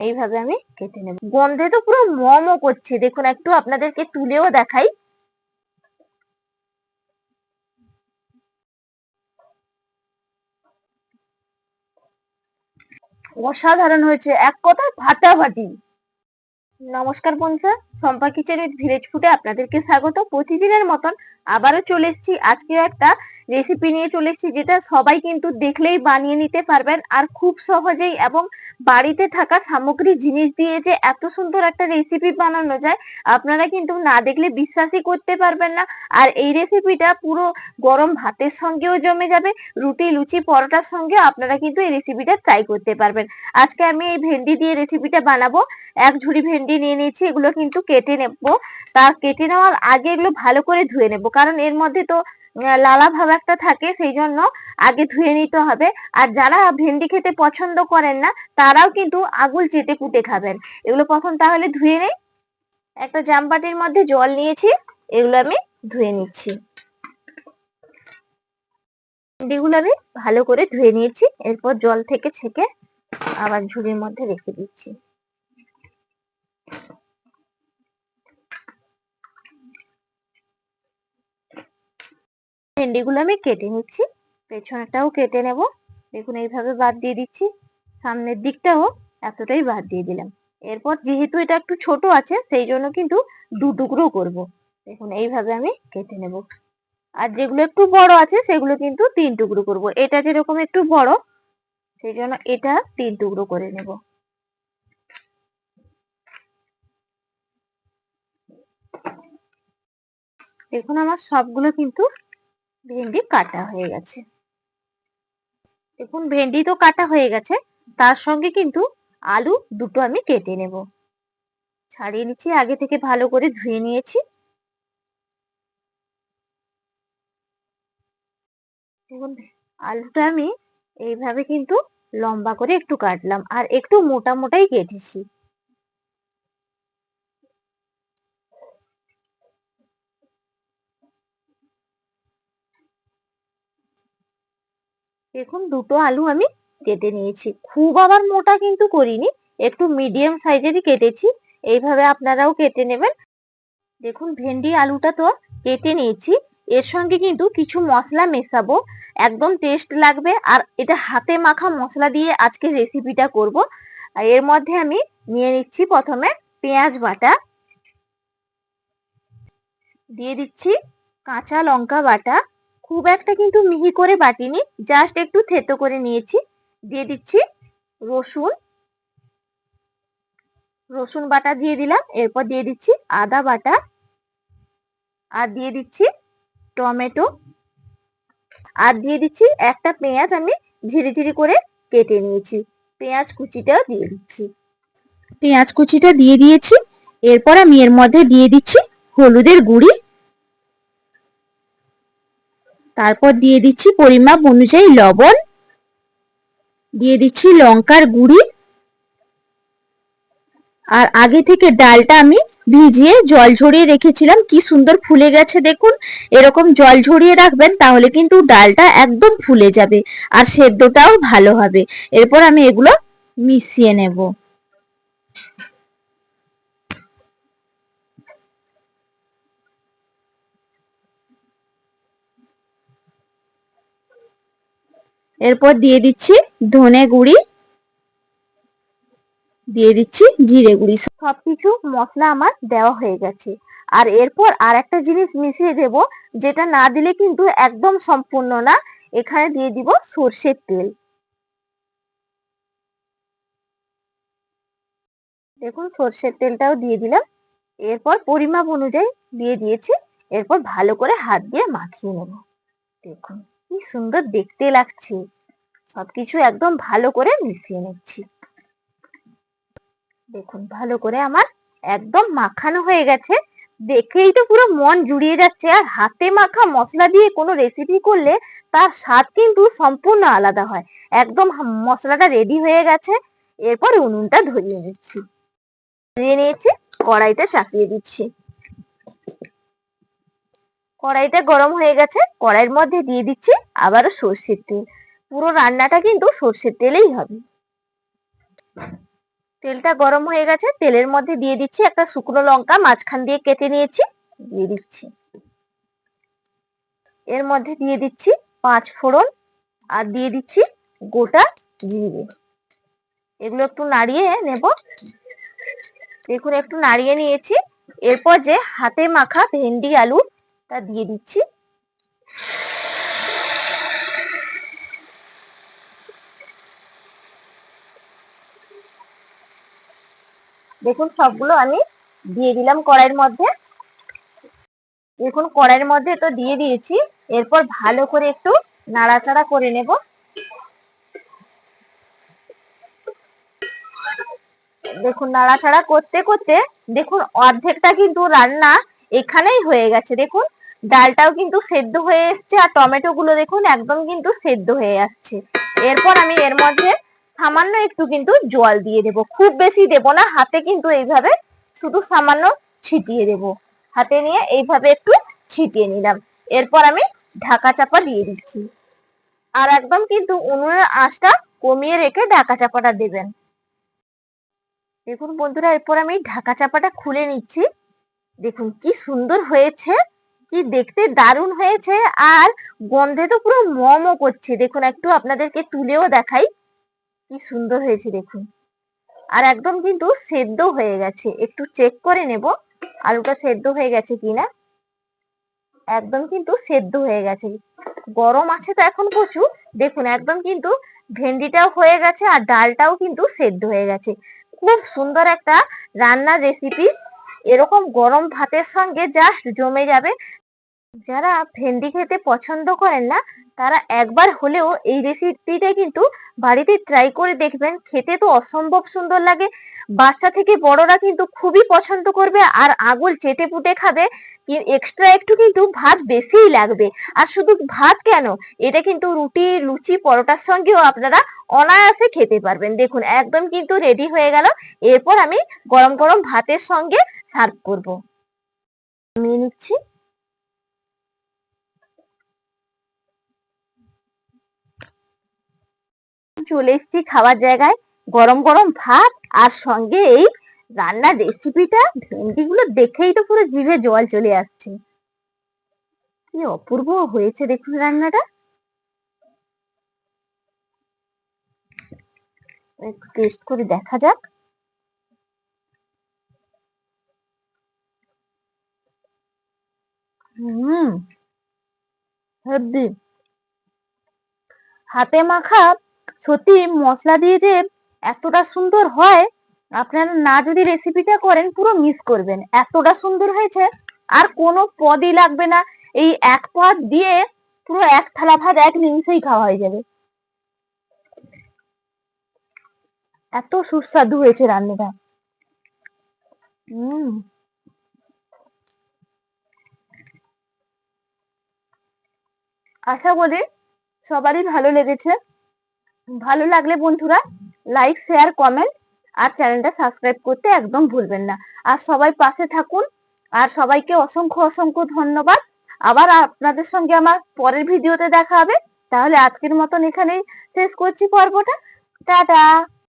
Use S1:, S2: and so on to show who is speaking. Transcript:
S1: এইভাবে আমি কেটে নেব। গন্ধে তো পুরো মমও করছে। দেখুন, একটু আপনাদেরকে তুলেও দেখাই। অসাধারণ হয়েছে। এক কথায় ফাটাফাটি নমস্কার বন্ধুরা সম্পা কিচেনের ভিলেজ ফুডে আপনাদেরকে স্বাগত। প্রতিদিনের মতন আবারও চলে এসেছি। আজকে একটা রেসিপি নিয়ে চলে এসেছি যেটা সবাই কিন্তু দেখলেই বানিয়ে নিতে পারবেন আর খুব সহজেই এবং বাড়িতে থাকা সামগ্রী জিনিস দিয়ে যে এত সুন্দর একটা রেসিপি বানানো যায়, আপনারা কিন্তু না দেখলে বিশ্বাসই করতে পারবেন না। আর এই রেসিপিটা পুরো গরম ভাতের সঙ্গেও জমে যাবে, রুটি, লুচি, পরোটার সঙ্গেও আপনারা কিন্তু এই রেসিপিটা ট্রাই করতে পারবেন। আজকে আমি এই ভেন্ডি দিয়ে রেসিপিটা বানাবো, এক ঝুড়ি ভেন্ডি নিয়ে নিয়েছি, এগুলো কিন্তু কেটে নেব। তা কেটে নেওয়ার আগে এগুলো ভালো করে ধুয়ে নেব, কারণ এর মধ্যে তো লালা ভাব একটা থাকে সেই জন্য আগে ধুয়ে নিতে হবে। আর যারা ভেন্ডি খেতে পছন্দ করেন না, তারাও কিন্তু আগুল চেতে কুটে খাবেন। এগুলো প্রথম তাহলে ধুয়ে নেই। একটা জামবাটির মধ্যে জল নিয়েছি, এগুলো আমি ধুয়ে নিচ্ছি। ভেন্ডিগুলো আমি ভালো করে ধুয়ে নিয়েছি, এরপর জল থেকে ছেঁকে আবার ঝুড়ির মধ্যে রেখে দিচ্ছি। ভেন্ডিগুলো আমি কেটে নিচ্ছি। পেছনটাও কেটে নেব। দেখুন, এইভাবে বাদ দিয়ে দিচ্ছি। সামনের দিকটাও এতটাই বাদ দিয়ে দিলাম। এরপর যেহেতু এটা একটু ছোট আছে, সেই জন্য কিন্তু দু টুকরো করব। দেখুন, এইভাবে আমি কেটে নেব। আর যেগুলো একটু বড় আছে, সেগুলো কিন্তু তিন টুকরো করব। এটা যেরকম একটু বড়, সেই জন্য এটা তিন টুকরো করে নেব। দেখুন, আমার সবগুলো কিন্তু ভেন্ডি কাটা হয়ে গেছে। দেখুন, ভেন্ডি তো কাটা হয়ে গেছে, তার সঙ্গে কিন্তু আলু দুটো আমি কেটে নেব। ছাড়িয়ে নিচ্ছি, আগে থেকে ভালো করে ধুয়ে নিয়েছি। দেখুন, আলুটা আমি এইভাবে কিন্তু লম্বা করে একটু কাটলাম, আর একটু মোটা মোটাই কেটেছি। দেখুন দুটো আলু আমি কেটে নিয়েছি। খুব আবার মোটা কিন্তু করিনি, একটু মিডিয়াম সাইজেরই কেটেছি। এইভাবে আপনারাও কেটে নেবেন। দেখুন, ভেন্ডি আলুটা তো কেটে নিয়েছি। এর সঙ্গে কিন্তু কিছু মশলা মেশাবো। একদম টেস্ট লাগবে। আর এটা হাতে মাখা মশলা দিয়ে আজকে রেসিপিটা করব। এর মধ্যে আমি নিয়ে নিচ্ছি প্রথমে পেঁয়াজ বাটা। দিয়ে দিচ্ছি কাঁচা লঙ্কা বাটা। খুব একটা কিন্তু মিহি করে বাটিনি জাস্ট একটু থেতো করে নিয়েছি। দিয়ে দিচ্ছি রসুন রসুন বাটা দিয়ে দিলাম, এরপর দিয়ে দিচ্ছি আদা বাটা, আর দিয়ে দিচ্ছি টমেটো, আর দিয়ে দিচ্ছি একটা পেঁয়াজ আমি ঝিরি ঝিরি করে কেটে নিয়েছি। পেঁয়াজ কুচিটা দিয়ে দিচ্ছি। পেঁয়াজ কুচিটা দিয়ে দিয়েছি, এরপর আমি এর মধ্যে দিয়ে দিচ্ছি হলুদের গুঁড়ি তারপর দিয়ে দিচ্ছি পরিমাপ অনুযায়ী লবণ, দিয়ে দিচ্ছি লঙ্কার গুঁড়ি, আর আগে থেকে ডালটা আমি ভিজিয়ে জল ঝরিয়ে রেখেছিলাম। কি সুন্দর ফুলে গেছে দেখুন। এরকম জল ঝরিয়ে রাখবেন তাহলে কিন্তু ডালটা একদম ফুলে যাবে আর সেদ্ধটাও ভালো হবে। এরপর আমি এগুলো মিশিয়ে নেব। এরপর দিয়ে দিচ্ছি ধনে গুঁড়ি, দিয়ে দিচ্ছি জিরে গুঁড়ি। সবকিছু মশলা আমার দেওয়া হয়ে গেছে। আর এরপর আর একটা জিনিস মিশিয়ে দেব, যেটা না দিলে কিন্তু একদম সম্পূর্ণ না। এখানে দিয়ে দিব সর্ষের তেল। দেখুন, সর্ষের তেলটাও দিয়ে দিলাম। এরপর পরিমাপ অনুযায়ী দিয়ে দিয়েছি। এরপর ভালো করে হাত দিয়ে মাখিয়ে নেব। দেখুন, কি সুন্দর দেখতে লাগছে। সবকিছু একদম ভালো করে মিশিয়ে নিচ্ছি। দেখুন, ভালো করে আমার একদম মাখানো হয়ে গেছে। দেখেই তো পুরো মন জুড়িয়ে যাচ্ছে। আর হাতে মাখা মশলা দিয়ে কোনো রেসিপি করলে তার স্বাদ কিন্তু সম্পূর্ণ আলাদা হয়। একদম মশলাটা রেডি হয়ে গেছে। এরপর উনুনটা ধরিয়ে নিচ্ছি। ধরিয়ে নিয়েছি কড়াইটা চাপিয়ে দিচ্ছি। কড়াইটা গরম হয়ে গেছে। কড়াইয়ের মধ্যে দিয়ে দিচ্ছি আবারও সর্ষের তেল। পুরো রান্নাটা কিন্তু সর্ষের তেলেই হবে। তেলটা গরম হয়ে গেছে, তেলের মধ্যে দিয়ে দিচ্ছি একটা শুকনো লঙ্কা, মাঝখান দিয়ে কেটে নিয়েছি, দিয়ে দিচ্ছি। এর মধ্যে দিয়ে দিচ্ছি পাঁচ ফোড়ন আর দিয়ে দিচ্ছি গোটা জিরে। এগুলো একটু নাড়িয়ে নেব। দেখুন, একটু নাড়িয়ে নিয়েছি। এরপর যে হাতে মাখা ভেন্ডি আলু তা দিয়ে দিচ্ছি। দেখুন, সবগুলো আমি দিয়ে দিলাম কড়াইয়ের মধ্যে। দেখুন, কড়াইয়ের মধ্যে তো দিয়ে দিয়েছি। এরপর ভালো করে একটু নাড়াচাড়া করে নেব। দেখুন, নাড়াচাড়া করতে করতে দেখুন, অর্ধেকটা কিন্তু রান্না এখানেই হয়ে গেছে। দেখুন, ডালটাও কিন্তু সেদ্ধ হয়ে এসছে আর টমেটো গুলো দেখুন, একদম কিন্তু সেদ্ধ হয়ে যাচ্ছে এরপর আমি এর মধ্যে সামান্য একটু কিন্তু জল দিয়ে দেব। খুব বেশি দেব না, হাতে কিন্তু এইভাবে শুধু সামান্য ছিটিয়ে দেব। হাতে নিয়ে এইভাবে একটু ছিটিয়ে নিলাম। এরপর আমি ঢাকা চাপা দিয়ে দিচ্ছি। আর একদম কিন্তু উনুনের আঁচটা কমিয়ে রেখে ঢাকা চাপাটা দেবেন। দেখুন বন্ধুরা, এরপর আমি ঢাকা চাপাটা খুলে নিচ্ছি। দেখুন কি সুন্দর হয়েছে, কি দেখতে দারুণ হয়েছে, আর গন্ধে তো পুরো মমও করছে। দেখুন, একটু আপনাদেরকে তুলেও দেখাই। কি সুন্দর হয়েছে দেখুন। আর একদম কিন্তু সেদ্ধ হয়ে গেছে। একটু চেক করে নেব, আলুটা সেদ্ধ হয়ে গেছে কিনা। একদম কিন্তু সেদ্ধ হয়ে গেছে। গরম আছে তো এখন প্রচুর। দেখুন, একদম কিন্তু ভেন্ডিটাও হয়ে গেছে আর ডালটাও কিন্তু সেদ্ধ হয়ে গেছে। খুব সুন্দর একটা রান্নার রেসিপি এরকম গরম ভাতের সঙ্গে জাস্ট জমে যাবে। যারা ভেন্ডি খেতে পছন্দ করেন না তারা একবার হলেও এই রেসিপিটা কিন্তু বাড়িতে ট্রাই করে দেখবেন, খেতে তো অসম্ভব সুন্দর লাগে। বাচ্চা থেকে বড়রা কিন্তু খুবই পছন্দ করবে আর আগুল চেটে পুটে খাবে। এক্সট্রা একটু কিন্তু ভাত বেশিই লাগবে। আর শুধু ভাত কেন? এটা কিন্তু রুটি, লুচি, পরোটার সঙ্গেও আপনারা অনায়াসে খেতে পারবেন। দেখুন, একদম কিন্তু রেডি হয়ে গেল। এরপর আমি গরম গরম ভাতের সঙ্গে সার্ভ করব। নিয়ে নিচ্ছি। চলে এসেছি খাবার জায়গায়। গরম গরম ভাত আর সঙ্গে এই রান্নার রেসিপিটা ভেন্ডি গুলো দেখেই তো পুরো জিভে জল চলে আসছে। কি অপূর্ব হয়েছে দেখুন রান্নাটা। একটু টেস্ট করে দেখা যাক। হাতে মাখা সত্যি মশলা দিয়ে যে এতটা সুন্দর হয়, আপনারা না যদি রেসিপিটা করেন, পুরো মিস করবেন। এতটা সুন্দর হয়েছে, আর কোনো পদই লাগবে না। এই এক পদ দিয়ে পুরো এক থালা ভাত, এক নিমিষেই খাওয়া হয়ে যাবে। এত সুস্বাদু হয়েছে রান্নাটা। হম আশা করি সবারই ভালো লেগেছে। ভালো লাগলে বন্ধুরা লাইক শেয়ার কমেন্ট আর চ্যানেলটা সাবস্ক্রাইব করতে একদম ভুলবেন না। আর সবাই পাশে থাকুন। আর সবাইকে অসংখ্য অসংখ্য ধন্যবাদ। আবার আপনাদের সঙ্গে আমার পরের ভিডিওতে দেখা হবে। তাহলে আজকের মতন এখানেই শেষ করছি পর্বটা। টাটা!